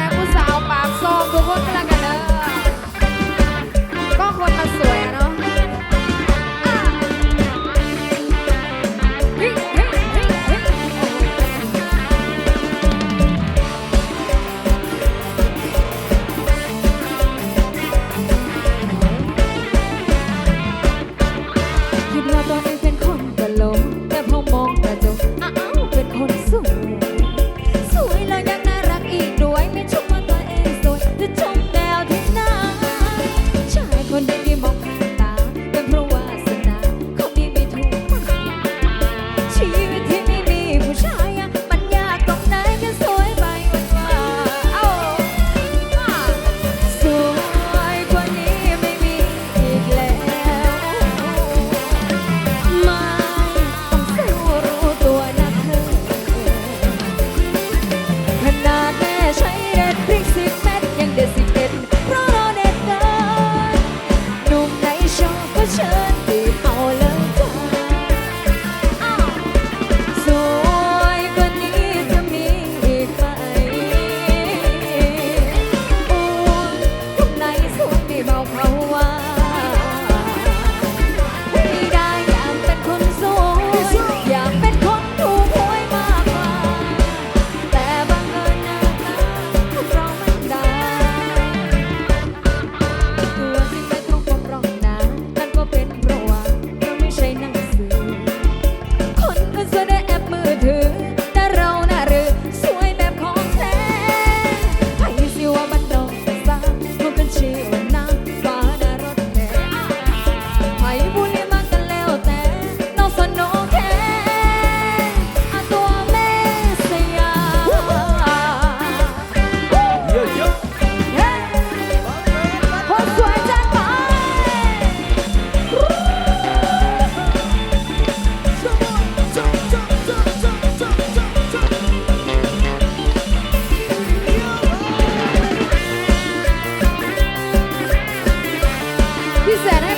นะผู้สาวปากซองทุกคน happy. said